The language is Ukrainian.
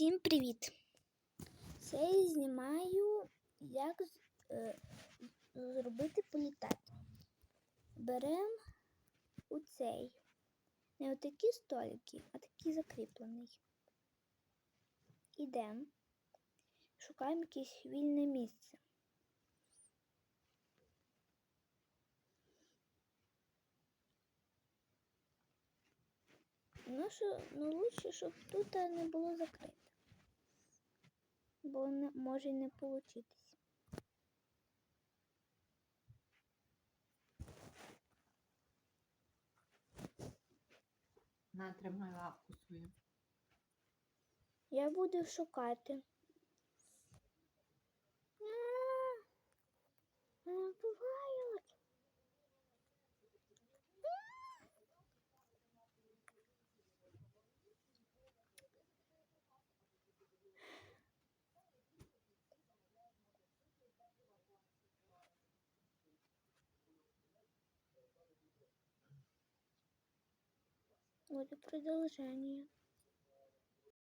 Всім привіт! Це я знімаю, як е, зробити політати. Беремо у цей. Не отакі столики, а такий закріплений. Ідемо. Шукаємо якесь вільне місце. Ну, що, ну лучше, щоб тут не було закрите. Бо не, може не получитись. На, тримай лапку свою. Я буду шукати. А, а, бувають. Буде продовження.